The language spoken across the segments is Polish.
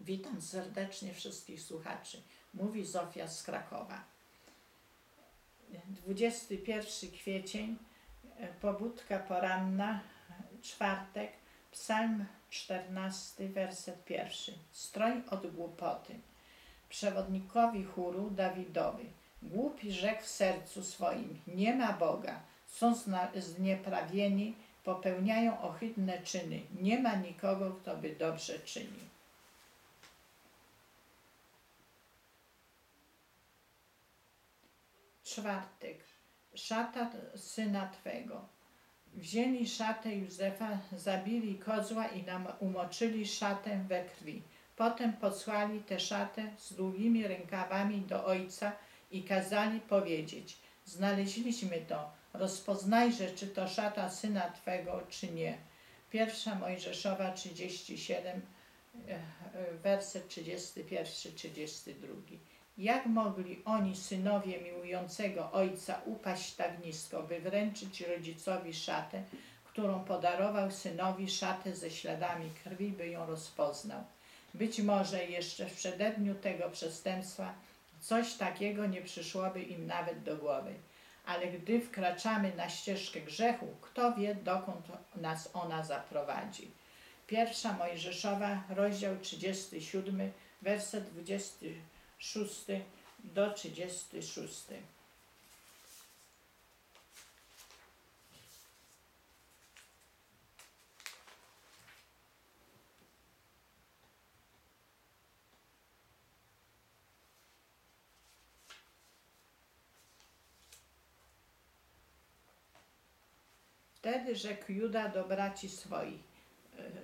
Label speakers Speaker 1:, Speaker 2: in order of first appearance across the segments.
Speaker 1: Witam serdecznie wszystkich słuchaczy. Mówi Zofia z Krakowa. 21 kwiecień, pobudka poranna, czwartek, psalm 14, werset pierwszy. Stroń od głupoty. Przewodnikowi chóru Dawidowi. Głupi rzekł w sercu swoim, nie ma Boga, są znieprawieni, popełniają ohydne czyny, nie ma nikogo, kto by dobrze czynił. Czwartek. Szata syna Twego. Wzięli szatę Józefa, zabili kozła i nam umoczyli szatę we krwi. Potem posłali tę szatę z długimi rękawami do ojca i kazali powiedzieć: Znaleźliśmy to, rozpoznajże, czy to szata syna Twego, czy nie. Pierwsza Mojżeszowa 37, e, e, werset 31-32. Jak mogli oni, synowie miłującego ojca, upaść tak nisko, by wręczyć rodzicowi szatę, którą podarował synowi szatę ze śladami krwi, by ją rozpoznał? Być może jeszcze w przededniu tego przestępstwa coś takiego nie przyszłoby im nawet do głowy. Ale gdy wkraczamy na ścieżkę grzechu, kto wie, dokąd nas ona zaprowadzi. Pierwsza Mojżeszowa, rozdział 37, werset 20 6 do 36. Wtedy rzekł Juda do braci swoich,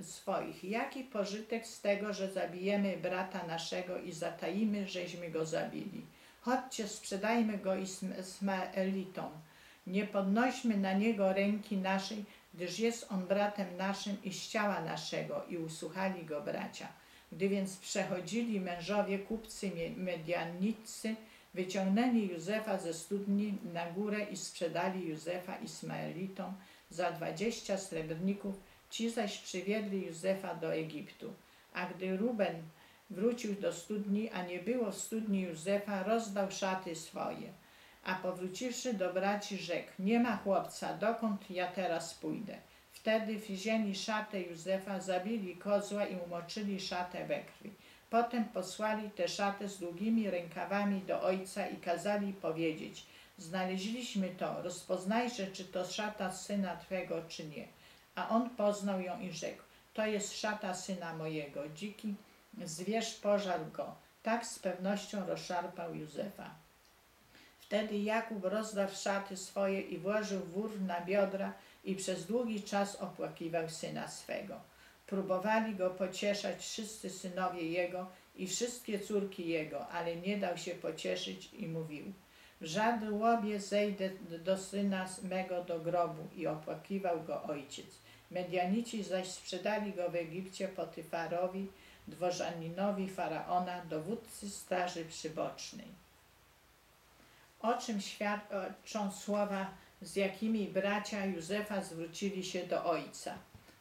Speaker 1: swoich. Jaki pożytek z tego, że zabijemy brata naszego i zatajimy, żeśmy go zabili? Chodźcie, sprzedajmy go Ismaelitom. Nie podnośmy na niego ręki naszej, gdyż jest on bratem naszym i z ciała naszego. I usłuchali go bracia. Gdy więc przechodzili mężowie kupcy medianicy, wyciągnęli Józefa ze studni na górę i sprzedali Józefa Ismaelitom za dwadzieścia srebrników, Ci zaś przywiedli Józefa do Egiptu. A gdy Ruben wrócił do studni, a nie było w studni Józefa, rozdał szaty swoje. A powróciwszy do braci, rzekł, nie ma chłopca, dokąd ja teraz pójdę? Wtedy wzięli szatę Józefa, zabili kozła i umoczyli szatę we krwi. Potem posłali tę szatę z długimi rękawami do ojca i kazali powiedzieć, znaleźliśmy to, rozpoznajże, czy to szata syna Twego, czy nie. A on poznał ją i rzekł, to jest szata syna mojego, dziki zwierz pożarł go. Tak z pewnością rozszarpał Józefa. Wtedy Jakub rozdał szaty swoje i włożył wór na biodra i przez długi czas opłakiwał syna swego. Próbowali go pocieszać wszyscy synowie jego i wszystkie córki jego, ale nie dał się pocieszyć i mówił w żadłobie zejdę do syna mego do grobu i opłakiwał go ojciec. Medianici zaś sprzedali go w Egipcie Potyfarowi, dworzaninowi faraona, dowódcy straży przybocznej. O czym świadczą słowa, z jakimi bracia Józefa zwrócili się do ojca.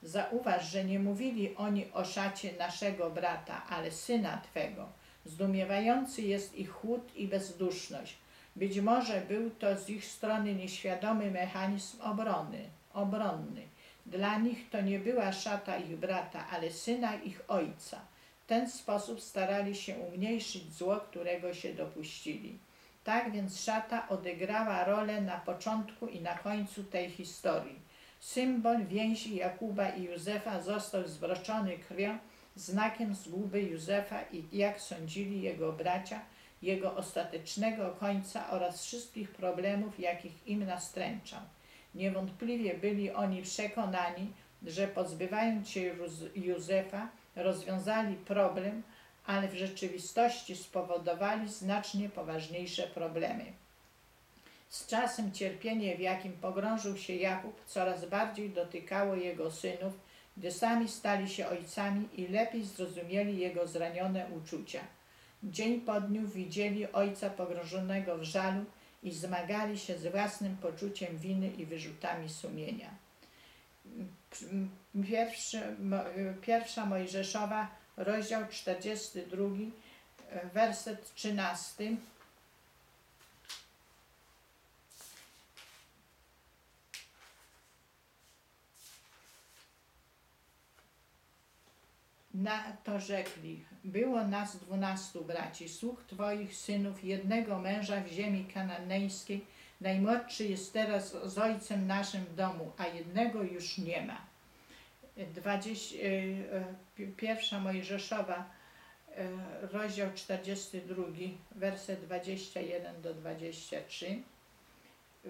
Speaker 1: Zauważ, że nie mówili oni o szacie naszego brata, ale syna Twego. Zdumiewający jest ich chłód i bezduszność. Być może był to z ich strony nieświadomy mechanizm obrony, obronny. Dla nich to nie była szata ich brata, ale syna ich ojca. W ten sposób starali się umniejszyć zło, którego się dopuścili. Tak więc szata odegrała rolę na początku i na końcu tej historii. Symbol więzi Jakuba i Józefa został zwroczony krwią, znakiem zguby Józefa i, jak sądzili jego bracia, jego ostatecznego końca oraz wszystkich problemów, jakich im nastręczał. Niewątpliwie byli oni przekonani, że pozbywając się Józefa, rozwiązali problem, ale w rzeczywistości spowodowali znacznie poważniejsze problemy. Z czasem cierpienie, w jakim pogrążył się Jakub, coraz bardziej dotykało jego synów, gdy sami stali się ojcami i lepiej zrozumieli jego zranione uczucia. Dzień po dniu widzieli ojca pogrążonego w żalu i zmagali się z własnym poczuciem winy i wyrzutami sumienia. Pierwszy, pierwsza Mojżeszowa, rozdział 42, e, werset 13. Na to rzekli, było nas dwunastu braci, słuch Twoich synów, jednego męża w ziemi kananejskiej, najmłodszy jest teraz z ojcem naszym w domu, a jednego już nie ma. 20, e, e, pi- pierwsza Mojżeszowa, e, rozdział 42, werset 21 do 23.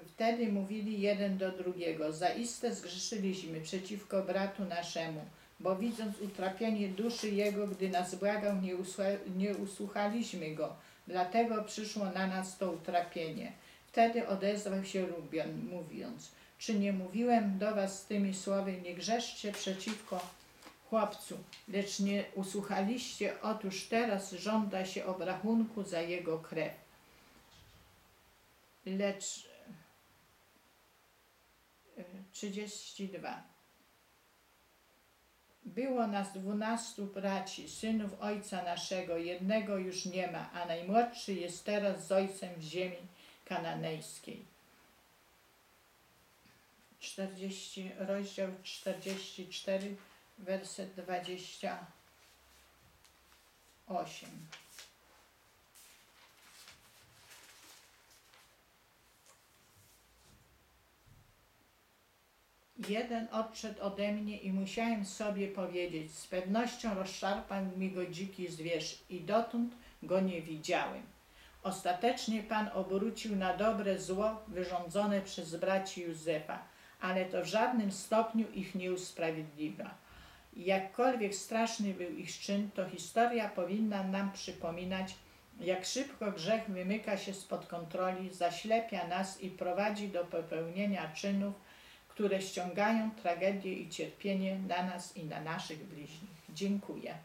Speaker 1: Wtedy mówili jeden do drugiego, zaiste zgrzeszyliśmy przeciwko bratu naszemu, bo widząc utrapienie duszy jego, gdy nas błagał, nie, nie usłuchaliśmy go, dlatego przyszło na nas to utrapienie. Wtedy odezwał się Rubion, mówiąc, czy nie mówiłem do was tymi słowy, nie grzeszcie przeciwko chłopcu, lecz nie usłuchaliście, otóż teraz żąda się obrachunku za jego krew. Lecz e, 32. Było nas dwunastu braci, synów ojca naszego, jednego już nie ma, a najmłodszy jest teraz z ojcem w ziemi kananejskiej. 40, rozdział 44, werset 28. Jeden odszedł ode mnie i musiałem sobie powiedzieć, z pewnością rozszarpał mi go dziki zwierz i dotąd go nie widziałem. Ostatecznie Pan obrócił na dobre zło wyrządzone przez braci Józefa, ale to w żadnym stopniu ich nie usprawiedliwia. Jakkolwiek straszny był ich czyn, to historia powinna nam przypominać, jak szybko grzech wymyka się spod kontroli, zaślepia nas i prowadzi do popełnienia czynów, które ściągają tragedię i cierpienie na nas i na naszych bliźnich. Dziękuję.